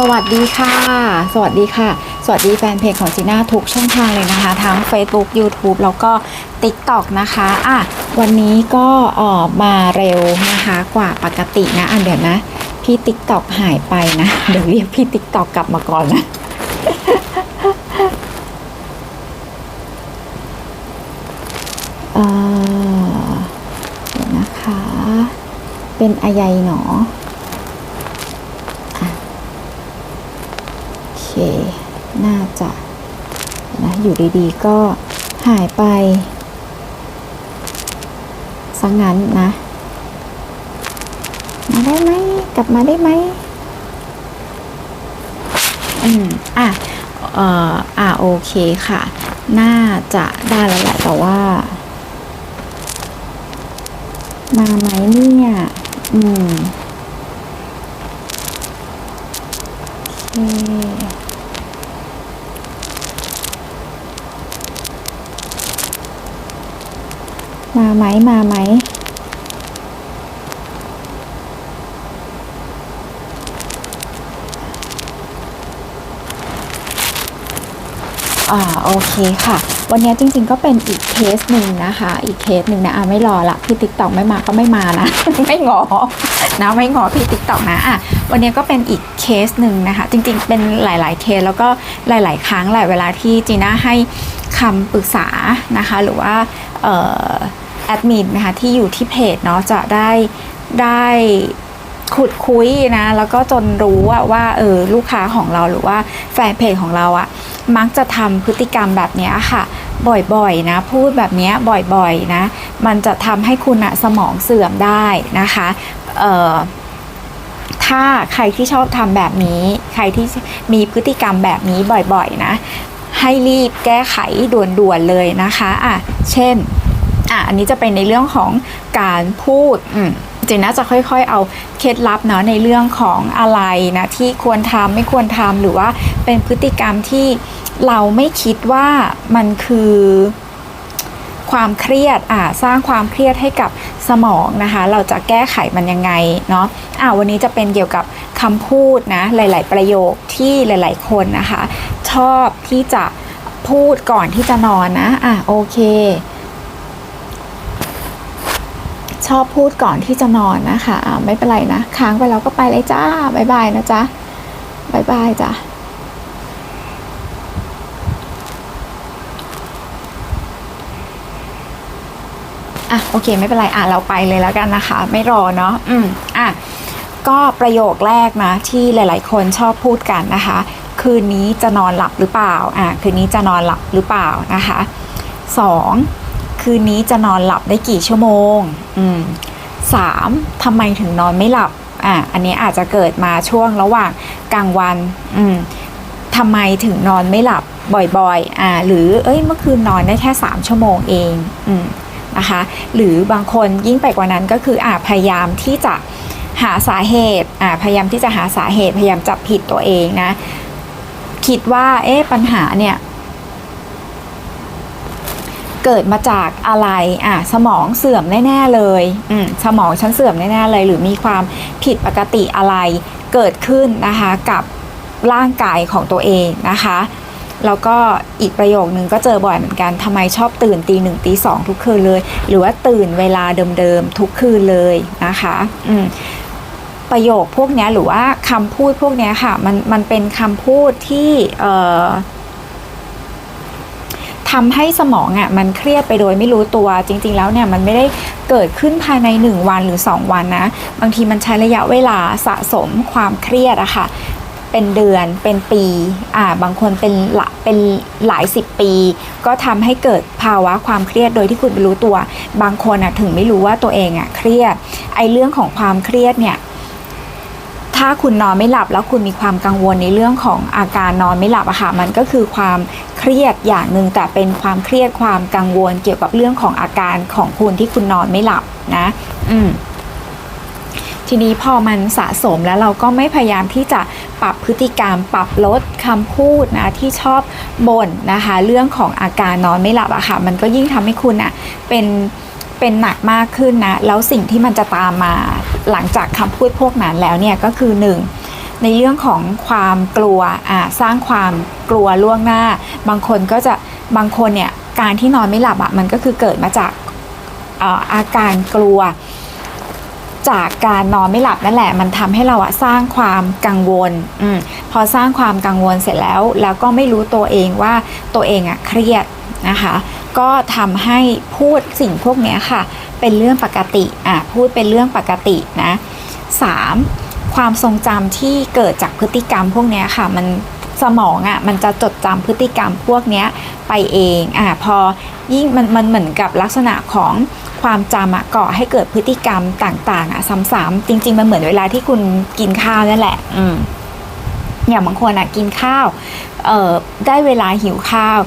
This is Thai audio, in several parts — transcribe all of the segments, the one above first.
สวัสดีค่ะ สวัสดีค่ะ สวัสดีแฟนเพจของจีน่าทุกช่องทางเลยนะคะ ทั้ง Facebook YouTube แล้วก็ TikTok นะคะอะวันนี้ก็เออมาเร็วนะคะกว่าปกตินะอะเดี๋ยวนะ พี่ TikTok หายไปนะ เดี๋ยวเรียกพี่ TikTok กลับมาก่อนนะเออเดี๋ยวนะคะ เป็นอายัยหนอ โอเค น่าจะนะอยู่ดีๆ ก็หายไปสังงั้นนะ มาได้ไหมกลับมาได้ไหมอืมอะเอ่ออะโอเคค่ะ น่าจะได้แล้วแหละแต่ว่า มาไหมเนี่ย อืมโอเค มาไหมมาไหม อ่าโอเคค่ะ วันนี้จริงๆก็เป็นอีกเคสหนึ่งนะคะ อีกเคสหนึ่งนะอะไม่รอละพี่ติ๊กตอกไม่มาก็ไม่มานะ ไม่งอนะไม่งอพี่ติ๊กตอกนะอะวันนี้ก็เป็นอีกเคสหนึ่งนะคะ จริงๆเป็นหลาย ๆเคสแล้วก็หลาย ๆ ครั้งหลายเวลาที่จีน่าให้คำปรึกษานะคะ หรือว่าเอ่อแอดมินนะคะที่อยู่ที่เพจเนาะจะได้ได้ ขุดคุยนะ แล้วก็จนรู้ว่าว่าเออลูกค้าของเราหรือว่าแฟนเพจของเราอะมักจะทำพฤติกรรมแบบนี้ค่ะ บ่อยๆนะ พูดแบบนี้บ่อยๆนะ มันจะทำให้คุณอะสมองเสื่อมได้นะคะเอ่อถ้าใครที่ชอบทำแบบนี้ ใครที่มีพฤติกรรมแบบนี้บ่อยๆนะให้รีบแก้ไขด่วนๆเลยนะคะ อะ เช่น อะ อันนี้จะเป็นในเรื่องของการพูด อืม เจนน่าจะค่อย ๆ เอาเคล็ดลับเนาะในเรื่องของอะไรนะที่ควรทำไม่ควรทำหรือว่าเป็นพฤติกรรมที่เราไม่คิดว่ามันคือความเครียดอ่าสร้างความเครียดให้กับสมองนะคะ เราจะแก้ไขมันยังไงเนาะอ่าวันนี้จะเป็นเกี่ยวกับคำพูดนะ หลาย ๆ ประโยคที่หลาย ๆ คนนะคะ ชอบที่จะพูดก่อนที่จะนอนนะอะโอเค ชอบพูดก่อนที่จะนอนนะคะไม่เป็นไรนะค้างไปแล้วก็ไปเลยจ้าบายบายนะจ๊ะบายบายจ้ะอะโอเคไม่เป็นไรอะเราไปเลยแล้วกันนะคะ ไม่รอเนาะอืมอะก็ประโยคแรกนะที่หลาย ๆ คนชอบพูดกันนะคะ คืนนี้จะนอนหลับหรือเปล่าอะคืนนี้จะนอนหลับหรือเปล่านะคะสอง คืนนี้จะนอนหลับได้กี่ชั่วโมงอืมสามทำไมถึงนอนไม่หลับอะอันนี้อาจจะเกิดมาช่วงระหว่างกลางวันอืมทำไมถึงนอนไม่หลับบ่อยๆอ่าหรือเอ้ยเมื่อคืนนอนได้แค่สามชั่วโมงเองอืมนะคะหรือบางคนยิ่งไปกว่านั้นก็คืออ่าพยายามที่จะหาสาเหตุอ่าพยายามที่จะหาสาเหตุพยายามจับผิดตัวเองนะ คิดว่าเอ๊ะปัญหาเนี่ย เกิดมาจากอะไรอะสมองเสื่อมแน่ๆเลยอืมสมองฉันเสื่อมแน่ๆเลย หรือมีความผิดปกติอะไรเกิดขึ้นนะคะกับร่างกายของตัวเองนะคะแล้วก็อีกประโยคนึงก็เจอบ่อยเหมือนกันทำไมชอบตื่นตีหนึ่งตีสองทุกคืนเลย หรือว่าตื่นเวลาเดิมๆทุกคืนเลยนะคะอืมประโยคพวกนี้หรือว่าคำพูดพวกนี้ค่ะ มันมันเป็นคำพูดที่เอ่อ ทำให้สมองอะมันเครียดไปโดยไม่รู้ตัวจริง ๆ แล้วเนี่ยมันไม่ได้เกิดขึ้นภายใน 1 วันหรือ 2 วันนะ บางทีมันใช้ระยะเวลาสะสมความเครียดอะค่ะเป็นเดือนเป็นปีอ่าบางคนเป็นละเป็นหลายสิบปี ก็ทำให้เกิดภาวะความเครียดโดยที่คุณไม่รู้ตัว บางคนอะถึงไม่รู้ว่าตัวเองอะเครียดไอ้เรื่องของความเครียดเนี่ย ถ้าคุณนอนไม่หลับแล้วคุณมีความกังวลในเรื่องของอาการนอนไม่หลับอะค่ะมันก็คือความเครียดอย่างหนึ่งแต่เป็นความเครียดความกังวลเกี่ยวกับเรื่องของอาการของคุณที่คุณนอนไม่หลับนะ อืมทีนี้พอมันสะสมแล้วเราก็ไม่พยายามที่จะปรับพฤติกรรม ปรับลดคำพูดนะที่ชอบบ่นนะคะ เรื่องของอาการนอนไม่หลับอะค่ะ มันก็ยิ่งทำให้คุณอะเป็น เป็นหนักมากขึ้นนะ แล้วสิ่งที่มันจะตามมาหลังจากคำพูดพวกนั้นแล้วเนี่ยก็คือหนึ่งในเรื่องของความกลัวอ่าสร้างความกลัวล่วงหน้า บางคนก็จะบางคนเนี่ยการที่นอนไม่หลับอะมันก็คือเกิดมาจากเอ่อาการกลัว จากการนอนไม่หลับนั่นแหละ มันทำให้เราอะสร้างความกังวลอพอสร้างความกังวลเสร็จแล้ว แล้วก็ไม่รู้ตัวเองว่าตัวเองอะเครียดนะคะ ก็ทำให้พูดสิ่งพวกนี้ค่ะ เป็นเรื่องปกติอะพูดเป็นเรื่องปกตินะสามความทรงจำที่เกิดจากพฤติกรรมพวกนี้ค่ะ มันสมองอะมันจะจดจำพฤติกรรมพวกนี้ไปเองอะพอยิ่งมันมันเหมือนกับลักษณะของความจำอะก่อให้เกิดพฤติกรรมต่าง ๆอะซ้ำๆจริง ๆ มันเหมือนเวลาที่คุณกินข้าวนั่นแหละ อืม อย่างบางคนอะกินข้าวเออได้เวลาหิวข้าว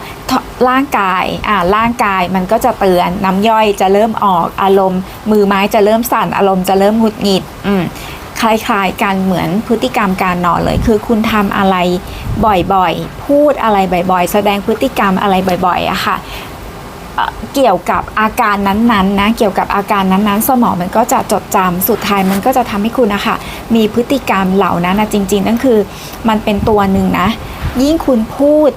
ร่างกายอ่าร่างกายมันก็จะเตือนน้ำย่อยจะเริ่มออกอารมณ์ มือไม้จะเริ่มสั่นอารมณ์จะเริ่มหงุดหงิดอืมคล้ายๆกันเหมือนพฤติกรรมการนอนเลย คือคุณทำอะไรบ่อยๆ พูดอะไรบ่อยๆ แสดงพฤติกรรมอะไรบ่อยๆอะค่ะ เกี่ยวกับอาการนั้นๆนะเกี่ยวกับอาการนั้นๆ สมองมันก็จะจดจำสุดท้ายมันก็จะทำให้คุณนะคะมีพฤติกรรมเหล่านั้นนะจริงๆนั่นคือมันเป็นตัวหนึ่งนะ ยิ่งคุณพูด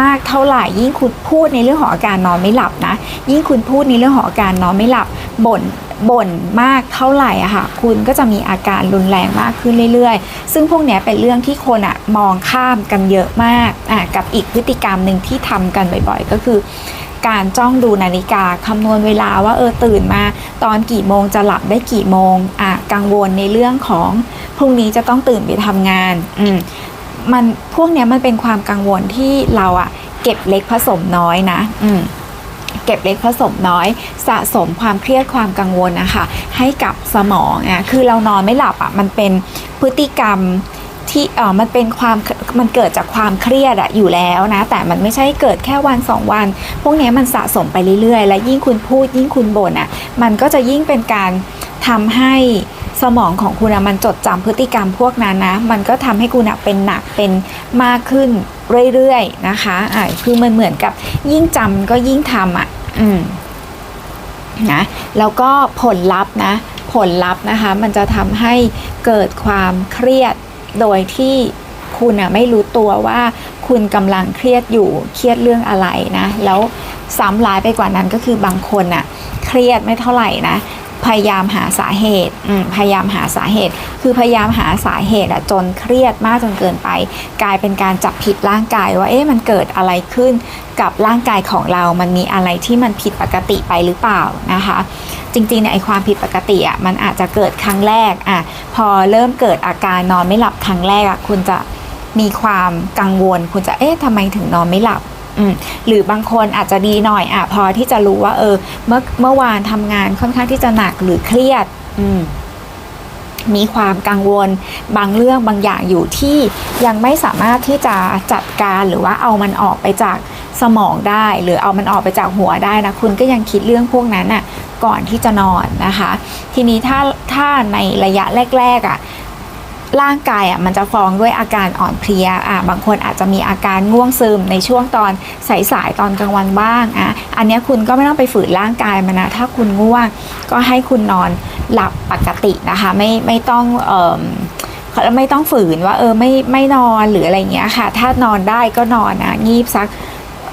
มากเท่าไหร่ยิ่งคุณพูดในเรื่องของอาการนอนไม่หลับนะ ยิ่งคุณพูดในเรื่องของอาการนอนไม่หลับบ่นบ่นมากเท่าไหร่อะค่ะ คุณก็จะมีอาการรุนแรงมากขึ้นเรื่อยๆ ซึ่งพวกนี้เป็นเรื่องที่คนอะมองข้ามกันเยอะมากอะกับอีกพฤติกรรมหนึ่งที่ทำกันบ่อยๆ ก็คือ การจ้องดูนาฬิกาคำนวณเวลาว่าเออตื่นมา ตอนกี่โมงจะหลับได้กี่โมงอะกังวลในเรื่องของพรุ่งนี้จะต้องตื่นไปทำงานอืมมันพวกเนี้ยมันเป็นความกังวลที่เราอะเก็บเล็กผสมน้อยนะ อืมเก็บเล็กผสมน้อย สะสมความเครียดความกังวลนะคะให้กับสมองอะคือเรานอนไม่หลับอะมันเป็นพฤติกรรม ที่เออมันเป็นความมันเกิดจากความเครียดอะอยู่แล้วนะ แต่มันไม่ใช่เกิดแค่วันสองวัน พวกนี้มันสะสมไปเรื่อยๆ และยิ่งคุณพูดยิ่งคุณบ่นอะมันก็จะยิ่งเป็นการทำให้สมองของคุณอะมันจดจำพฤติกรรมพวกนั้นนะ มันก็ทำให้คุณอะเป็นหนักเป็นมากขึ้นเรื่อยๆนะคะอ่าคือมันเหมือนกับยิ่งจำก็ยิ่งทำอะ อืมนะแล้วก็ผลลัพธ์นะ ผลลัพธ์นะคะ มันจะทำให้เกิดความเครียด โดยที่คุณอะไม่รู้ตัวว่าคุณกำลังเครียดอยู่เครียดเรื่องอะไรนะ แล้วซ้ำร้ายไปกว่านั้นก็คือบางคนอะเครียดไม่เท่าไหร่นะ พยายามหาสาเหตุพยายามหาสาเหตุ คือพยายามหาสาเหตุอะจนเครียดมากจนเกินไป กลายเป็นการจับผิดร่างกายว่าเอ๊ะมันเกิดอะไรขึ้นกับร่างกายของเรา มันมีอะไรที่มันผิดปกติไปหรือเปล่านะคะ จริงๆเนี่ยไอความผิดปกติอะมันอาจจะเกิดครั้งแรกอะพอเริ่มเกิดอาการนอนไม่หลับครั้งแรกอะคุณจะมีความกังวล คุณจะเอ๊ะทำไมถึงนอนไม่หลับ หรือบางคนอาจจะดีหน่อยอะพอที่จะรู้ว่า เออ เมื่อเมื่อวานทำงานค่อนข้างที่จะหนักหรือเครียด อืมมีความกังวลบางเรื่องบางอย่างอยู่ที่ยังไม่สามารถที่จะจัดการหรือว่าเอามันออกไปจากสมองได้ หรือเอามันออกไปจากหัวได้นะคุณก็ยังคิดเรื่องพวกนั้นน่ะก่อนที่จะนอนนะคะ ทีนี้ถ้าถ้าในระยะแรกๆอะ ร่างกายอะมันจะฟ้องด้วยอาการอ่อนเพลียอะบางคนอาจจะมีอาการง่วงซึมในช่วงตอนสายๆตอนกลางวันบ้างอะอันนี้คุณก็ไม่ต้องไปฝืนร่างกายมันนะถ้าคุณง่วงก็ให้คุณนอนหลับปกตินะคะไม่ไม่ต้องเอ่อไม่ต้องฝืนว่าเออไม่ไม่นอนหรืออะไรเงี้ยค่ะ ถ้านอนได้ก็นอนนะงีบสัก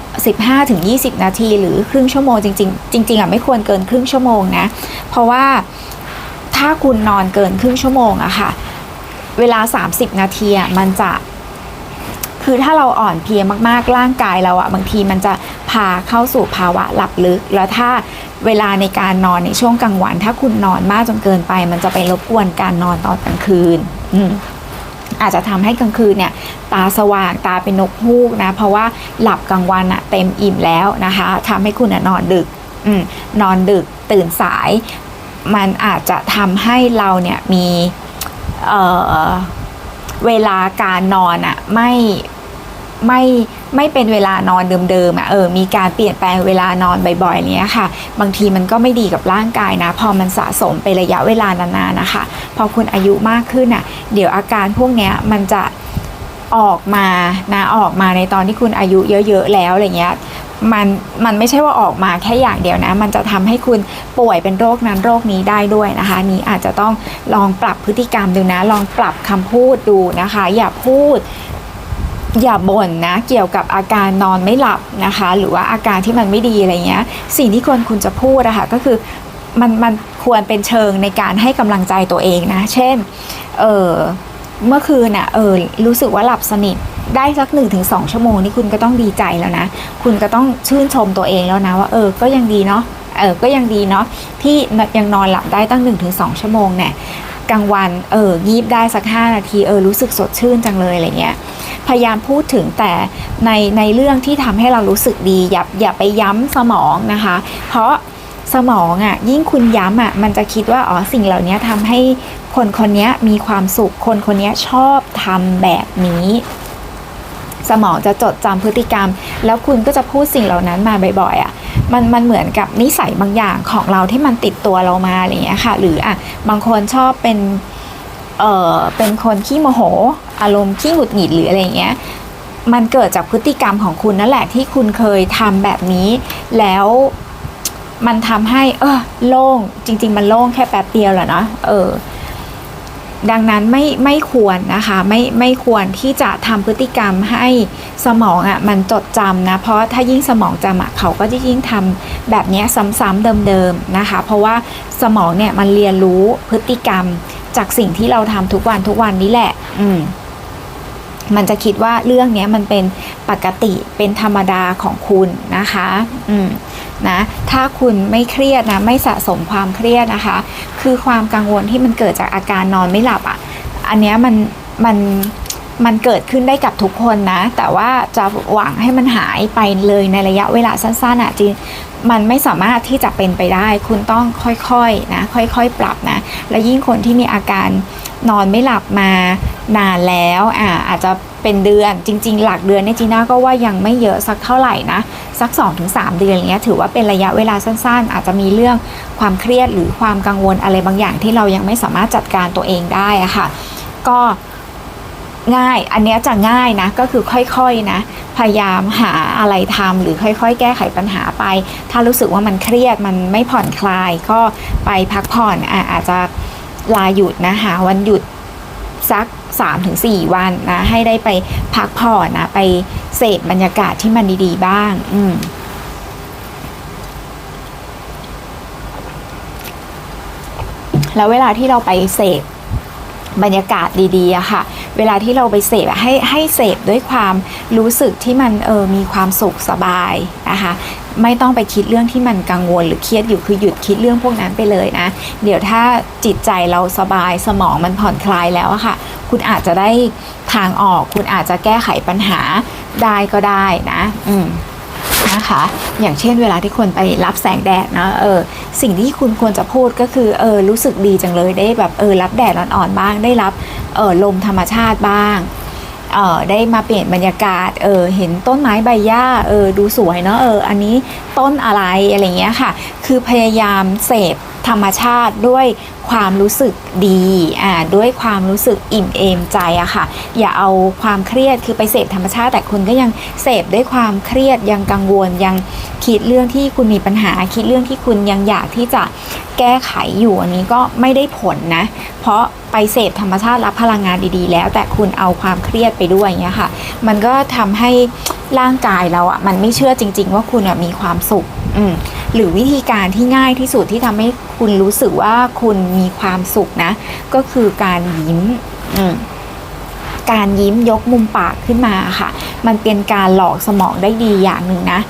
15ถึง20 นาทีหรือครึ่งชั่วโมงจริง ๆ จริงๆอะไม่ควรเกินครึ่งชั่วโมงนะ เพราะว่าถ้าคุณนอนเกินครึ่งชั่วโมงอะค่ะ เวลา 30 นาทีอะมันจะคือถ้าเราอ่อนเพลียมากๆ ร่างกายเราอะบางทีมันจะพาเข้าสู่ภาวะหลับลึก แล้วถ้าเวลาในการนอนในช่วงกลางวัน ถ้าคุณนอนมากจนเกินไป มันจะไปรบกวนการนอนตอนกลางคืน อืมอาจจะทำให้กลางคืนเนี่ยตาสว่างตาเป็นนกฮูกนะ เพราะว่าหลับกลางวันอะเต็มอิ่มแล้วนะคะทำให้คุณอะนอนดึกอนอนดึกตื่นสาย มันอาจจะทำให้เราเนี่ยมี เเวลาการนอนอะไม่ไม่ไม่เป็นเวลานอนเดิมๆอะเออมีการเปลี่ยนแปลงเวลานอนบ่อยๆเนี้ยค่ะ บางทีมันก็ไม่ดีกับร่างกายนะ พอมันสะสมไประยะเวลานานๆนะคะ พอคุณอายุมากขึ้นอะ เดี๋ยวอาการพวกเนี้ยมันจะออกมานะออกมาในตอนที่คุณอายุเยอะ ๆ แล้วอะไรเงี้ย มันมันไม่ใช่ว่าออกมาแค่อย่างเดียวนะ มันจะทำให้คุณป่วยเป็นโรคนั้นโรคนี้ได้ด้วยนะคะ นี้อาจจะต้องลองปรับพฤติกรรมดูนะ ลองปรับคำพูดดูนะคะ อย่าพูดอย่าบ่นนะ เกี่ยวกับอาการนอนไม่หลับนะคะ หรือว่าอาการที่มันไม่ดีอะไรเงี้ย สิ่งที่ควรคุณจะพูดนะคะก็คือมันมันควรเป็นเชิงในการให้กำลังใจตัวเองนะ เช่น เออเมื่อคืนน่ะเออรู้สึกว่าหลับสนิท ได้สักหนึ่งถึงสองชั่วโมงนี่คุณก็ต้องดีใจแล้วนะ คุณก็ต้องชื่นชมตัวเองแล้วนะว่าเออก็ยังดีเนาะเออก็ยังดีเนาะที่ยังนอนหลับได้ตั้ง 1-2ถึงชั่วโมงเนี่ยกลางวันเออยีบได้สัก 5 นาทีเออรู้สึกสดชื่นจังเลยอะไรเงี้ยพยายามพูดถึงแต่ในในเรื่องที่ทำให้เรารู้สึกดี อย่าอย่าไปย้ำสมองนะคะ เพราะสมองอะ่ะยิ่งคุณย้ำอะ่ะมันจะคิดว่าอ๋อสิ่งเหล่านี้ทำให้คนคนนี้มีความสุขคนคนนี้ชอบทำแบบนี้ สมองจะจดจำพฤติกรรม แล้วคุณก็จะพูดสิ่งเหล่านั้นมาบ่อยๆอะ่ะมันมันเหมือนกับนิสัยบางอย่างของเราที่มันติดตัวเรามาอะไรเงี้ยค่ะ หรืออะบางคนชอบเป็นเออเป็นคนขี้โมโห อารมณ์ขี้หงุดหงิดหรืออะไรเงี้ยมันเกิดจากพฤติกรรมของคุณนั่นแหละที่คุณเคยทำแบบนี้ แล้วมันทำให้ เออโล่งจริง ๆ มันโล่งแค่แป๊บเดียวแหละเนาะเออ ดังนั้นไม่ไม่ควรนะคะไม่ไม่ควรที่จะทำพฤติกรรมให้สมองอะ่ะมันจดจำนะเพราะถ้ายิ่งสมองจำอะเขาก็จะยิ่งทำแบบนี้ซ้ำๆเดิมๆนะคะ เพราะว่าสมองเนี่ยมันเรียนรู้พฤติกรรมจากสิ่งที่เราทำทุกวันทุกวันนี้แหละ อืม มันจะคิดว่าเรื่องนี้มันเป็นปกติเป็นธรรมดาของคุณนะคะอืมนะถ้าคุณไม่เครียดนะไม่สะสมความเครียดนะคะ คือความกังวลที่มันเกิดจากอาการนอนไม่หลับอะอันเนี้ยมันมันมันเกิดขึ้นได้กับทุกคนนะ แต่ว่าจะหวังให้มันหายไปเลยในระยะเวลาสั้นๆอะจริง มันไม่สามารถที่จะเป็นไปได้ คุณต้องค่อยๆนะค่อยๆ ปรับนะ และยิ่งคนที่มีอาการนอนไม่หลับมานานแล้วอ่าอาจจะเป็นเดือนจริง ๆ หลักเดือนเนี่ยจีน่าก็ว่ายังไม่เยอะสักเท่าไหร่นะสัก 2-3 เดือนอย่างเงี้ยถือว่าเป็นระยะเวลาสั้นๆ อาจจะมีเรื่องความเครียดหรือความกังวลอะไรบางอย่างที่เรายังไม่สามารถจัดการตัวเองได้อะค่ะ ก็ ง่าย อันเนี้ยจะง่ายนะ ก็คือค่อยๆนะ พยายามหาอะไรทำหรือค่อยๆ แก้ไขปัญหาไป ถ้ารู้สึกว่ามันเครียดมันไม่ผ่อนคลาย ก็ไปพักผ่อนอะอาจจะลาหยุดนะหาวันหยุดสัก 3-4 วันนะให้ได้ไปพักผ่อนนะไปเสพบรรยากาศที่มันดีๆ บ้าง อืมแล้วเวลาที่เราไปเสพบรรยากาศดีๆอะค่ะ เวลาที่เราไปเสพอะให้ให้เสพด้วยความรู้สึกที่มันเออมีความสุขสบายนะคะไม่ต้องไปคิดเรื่องที่มันกังวลหรือเครียดอยู่คือหยุดคิดเรื่องพวกนั้นไปเลยนะ เดี๋ยวถ้าจิตใจเราสบายสมองมันผ่อนคลายแล้วอะค่ะ คุณอาจจะได้ทางออก คุณอาจจะแก้ไขปัญหาได้ก็ได้นะ อืม นะคะ อย่างเช่นเวลาที่คนไปรับแสงแดดนะเออสิ่งที่คุณควรจะพูดก็คือเออรู้สึกดีจังเลยได้แบบเออรับแดดอ่อนๆบ้าง ได้รับเออลมธรรมชาติบ้างเออได้มาเปลี่ยนบรรยากาศเออเห็นต้นไม้ใบหญ้าเออดูสวยเนาะเอออันนี้ต้นอะไรอะไรเงี้ยค่ะ คือพยายามเสพธรรมชาติด้วย ความรู้สึกดีอ่าด้วยความรู้สึกอิ่มเอมใจอะค่ะ อย่าเอาความเครียดคือไปเสพธรรมชาติแต่คุณก็ยังเสพด้วยความเครียดยังกังวลยังคิดเรื่องที่คุณมีปัญหา คิดเรื่องที่คุณยังอยากที่จะแก้ไขอยู่อันนี้ก็ไม่ได้ผลนะ เพราะไปเสพธรรมชาติรับพลังงานดีๆ แล้ว แต่คุณเอาความเครียดไปด้วยอย่างเงี้ยค่ะ มันก็ทำให้ ร่างกายเราอะมันไม่เชื่อจริง ๆ ว่าคุณอะมีความสุขอืมหรือวิธีการที่ง่ายที่สุดที่ทำให้คุณรู้สึกว่าคุณมีความสุขนะ ก็คือการยิ้มอืมการยิ้มยกมุมปากขึ้นมาค่ะ มันเป็นการหลอกสมองได้ดีอย่างหนึ่งนะ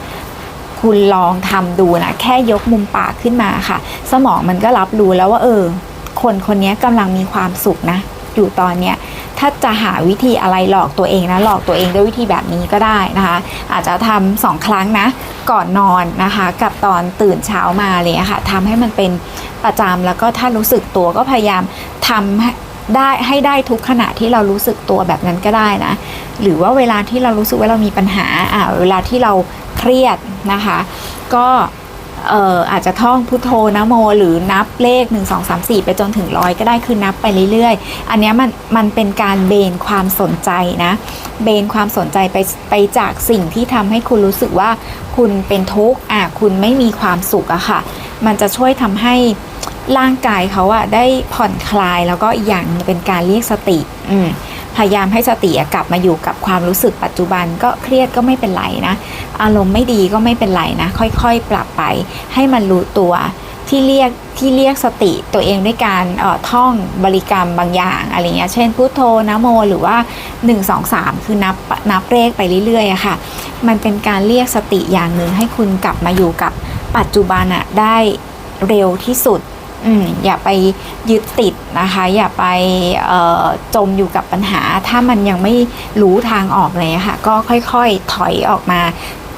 คุณลองทำดูนะแค่ยกมุมปากขึ้นมาค่ะ สมองมันก็รับรู้แล้วว่า เออ คนคนนี้กำลังมีความสุขนะ อยู่ตอนเนี้ยถ้าจะหาวิธีอะไรหลอกตัวเองนะหลอกตัวเองด้วยวิธีแบบนี้ก็ได้นะคะ อาจจะทำสองครั้งนะ ก่อนนอนนะคะ กับตอนตื่นเช้ามาเลยะค่ะทำให้มันเป็นประจำแล้วก็ถ้ารู้สึกตัวก็พยายามทำได้ให้ได้ทุกขณะที่เรารู้สึกตัวแบบนั้นก็ได้นะ หรือว่าเวลาที่เรารู้สึกว่าเรามีปัญหาอ่าเวลาที่เราเครียดนะคะ ก็ เอ่ออาจจะท่องพุทโธนะโม หรือนับเลข 1 2 3 4 ไปจนถึงร้อยก็ได้คือนับไปเรื่อยๆ อันนี้มันมันเป็นการเบนความสนใจนะเบนความสนใจไปไปจากสิ่งที่ทำให้คุณรู้สึกว่าคุณเป็นทุกข์อะคุณไม่มีความสุขอะค่ะ มันจะช่วยทำให้ร่างกายเขาอะได้ผ่อนคลายแล้วก็อีกอย่างเป็นการเรียกสติ อืม พยายามให้สติกลับมาอยู่กับความรู้สึกปัจจุบันก็เครียดก็ไม่เป็นไรนะ อารมณ์ไม่ดีก็ไม่เป็นไรนะ ค่อยๆ ปรับไป ให้มันรู้ตัวที่เรียกที่เรียกสติตัวเองด้วยการเอ่อท่องบริกรรมบางอย่างอะไรเงี้ย เช่นพุทโธนะโมหรือว่า 1 2 3 คือนับนับเลขไปเรื่อยๆค่ะ มันเป็นการเรียกสติอย่างหนึ่งให้คุณกลับมาอยู่กับปัจจุบันอะได้เร็วที่สุด อืมอย่าไปยึดติดนะคะ อย่าไปจมอยู่กับปัญหา ถ้ามันยังไม่รู้ทางออกเลยะค่ะ ก็ค่อยๆถอยออกมา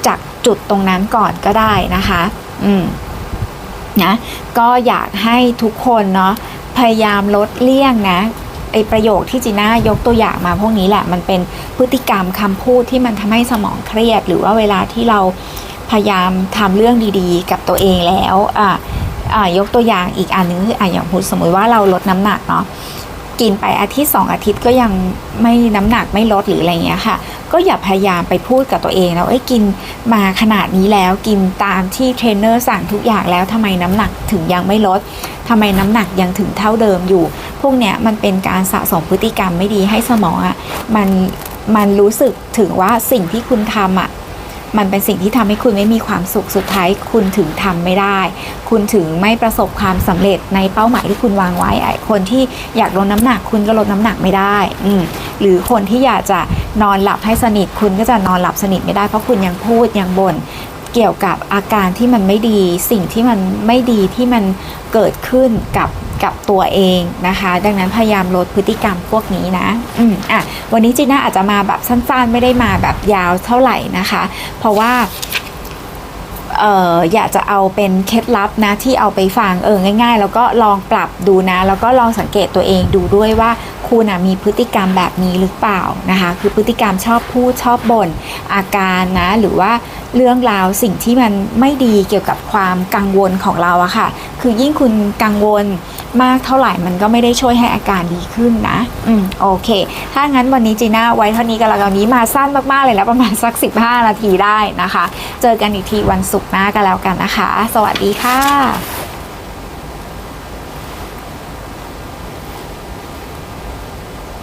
จากจุดตรงนั้นก่อนก็ได้นะคะ อืมนะก็อยากให้ทุกคนเนาะพยายามลดเลี่ยงนะไอประโยคที่จีน่ายกตัวอย่างมาพวกนี้แหละมันเป็นพฤติกรรมคำพูดที่มันทำให้สมองเครียด หรือว่าเวลาที่เราพยายามทำเรื่องดีๆ กับตัวเองแล้วอะ ยกตัวอย่างอีกอันนึงคืออะอย่างพูดสมมติว่าเราลดน้ำหนักเนาะกินไปอาทิตย์สองอาทิตย์ก็ยังไม่น้ำหนักไม่ลดหรืออะไรเงี้ยค่ะ ก็อย่าพยายามไปพูดกับตัวเองแล้วเอ้ยกินมาขนาดนี้แล้วกินตามที่เทรนเนอร์สั่งทุกอย่างแล้วทำไมน้ำหนักถึงยังไม่ลดทำไมน้ำหนักยังถึงเท่าเดิมอยู่ พวกเนี้ยมันเป็นการสะสมพฤติกรรมไม่ดีให้สมองอะ่ะมันมันรู้สึกถึงว่าสิ่งที่คุณทำอะ มันเป็นสิ่งที่ทำให้คุณไม่มีความสุขสุดท้าย คุณถึงทำไม่ได้ คุณถึงไม่ประสบความสำเร็จในเป้าหมายที่คุณวางไว้คนที่อยากลดน้ำหนักคุณก็ลดน้ำหนักไม่ได้อืหรือคนที่อยากจะนอนหลับให้สนิทคุณก็จะนอนหลับสนิทไม่ได้เพราะคุณยังพูดยังบ่นเกี่ยวกับอาการที่มันไม่ดี สิ่งที่มันไม่ดีที่มันเกิดขึ้นกับ กับตัวเองนะคะ ดังนั้นพยายามลดพฤติกรรมพวกนี้นะอืมอะวันนี้จีน่าอาจจะมาแบบสั้นๆ ไม่ได้มาแบบยาวเท่าไหร่นะคะ เพราะว่า อออยากจะเอาเป็นเคล็ดลับนะที่เอาไปฟังเออง่าย ๆ แล้วก็ลองปรับดูนะ แล้วก็ลองสังเกตตัวเองดูด้วยว่าคุณนะมีพฤติกรรมแบบนี้หรือเปล่านะคะ คือพฤติกรรมชอบพูดชอบบ่นอาการนะ หรือว่าเรื่องราวสิ่งที่มันไม่ดีเกี่ยวกับความกังวลของเราอะค่ะ คือยิ่งคุณกังวลมากเท่าไหร่มันก็ไม่ได้ช่วยให้อาการดีขึ้นนะ อืมโอเค ถ้างั้นวันนี้จีน่าไว้เท่านี้กันแล้วกันวันนี้มาสั้นมากๆเลยแล้วประมาณสัก 15 นาทีได้นะคะ เจอกันอีกทีวันศุกร์หน้ากันแล้วกันนะคะ สวัสดีค่ะ